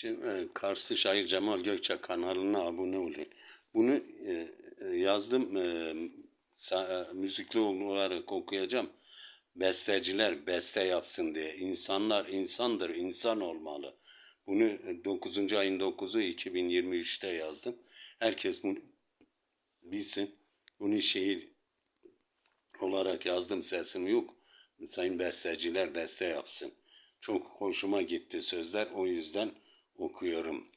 Şimdi e, Karslı şair Cemal Gökçe kanalına abone olun. Bunu e, e, yazdım e, sa- e, müzikli olarak okuyacağım. Besteciler beste yapsın diye. İnsanlar insandır, insan olmalı. Bunu e, 9. ayın 9'u 2023'te yazdım. Herkes bunu bilsin. Bunu şiir olarak yazdım sesim yok. Sayın besteciler beste yapsın. Çok hoşuma gitti sözler o yüzden okuyorum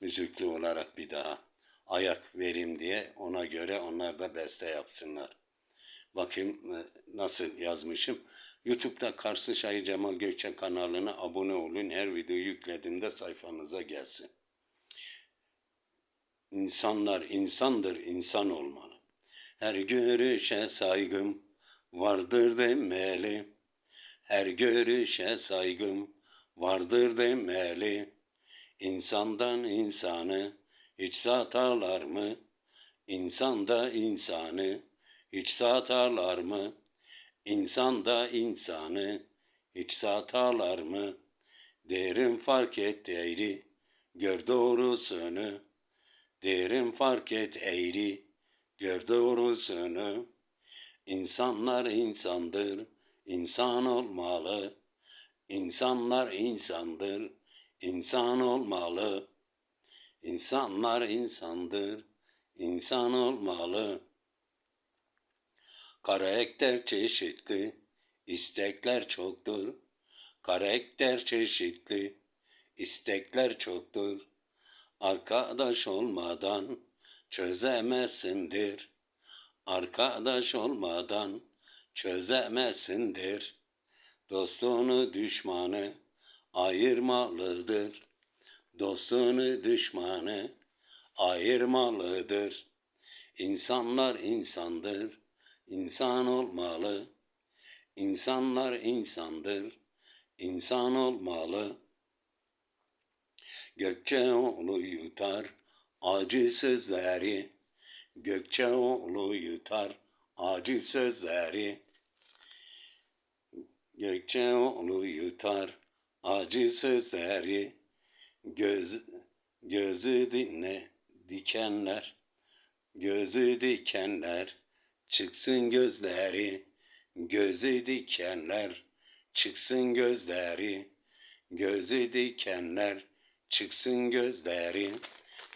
müzikli olarak bir daha. Ayak vereyim diye ona göre onlar da beste yapsınlar. Bakayım e, nasıl yazmışım. YouTube'da Karslı Şair Cemal Gökçen kanalına abone olun. Her video yüklediğimde sayfanıza gelsin. İnsanlar insandır, insan olmalı. Her görüşe saygım vardır demeli. Her görüşe saygım vardır demeli. İnsandan insanı hiç satarlar mı? İnsan da insanı hiç satarlar mı? İnsan da insanı hiç satarlar mı? Derin fark et eğri, gör doğrusunu. Derin fark et eğri, gör doğrusunu. İnsanlar insandır, insan olmalı. İnsanlar insandır, insan olmalı. İnsanlar insandır, insan olmalı. Karakter çeşitli, istekler çoktur. Karakter çeşitli, istekler çoktur. Arkadaş olmadan çözemezsindir. Arkadaş olmadan çözemezsindir. Dostunu düşmanı ayırmalıdır. Dostunu düşmanı ayırmalıdır. İnsanlar insandır, insan olmalı. İnsanlar insandır, insan olmalı. Gökçeoğlu yutar acı sözleri. Gökçeoğlu yutar acı sözleri. Gökçeoğlu yutar acı sözleri. Göz, gözü dinle dikenler. Gözü dikenler çıksın gözleri. Gözü dikenler çıksın gözleri. Gözü dikenler çıksın gözleri.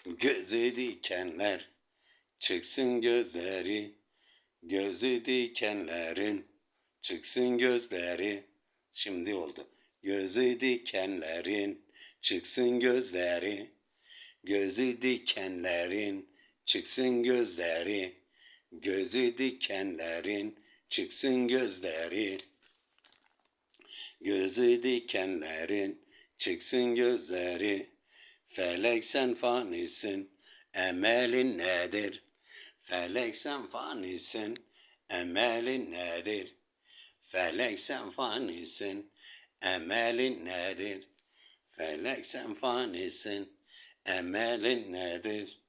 Gözü dikenler çıksın gözleri. Gözü dikenlerin çıksın gözleri. Şimdi oldu. Gözü dikenlerin çıksın gözleri. Gözü dikenlerin çıksın gözleri. Gözü dikenlerin çıksın gözleri. Gözü dikenlerin çıksın gözleri. Felek sen fanisin, emelin nedir? Felek sen fanisin, emelin nedir? Felek sen fanisin, emelin nedir? Felek sen fanisin, emelin nedir?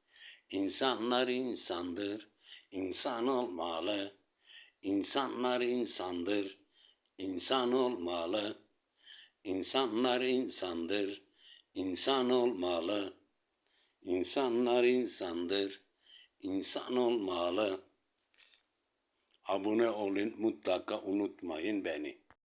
İnsanlar insandır, insan olmalı. İnsanlar insandır, insan olmalı. İnsanlar insandır, insan olmalı. İnsanlar insandır, insan olmalı. Abone olun mutlaka unutmayın beni.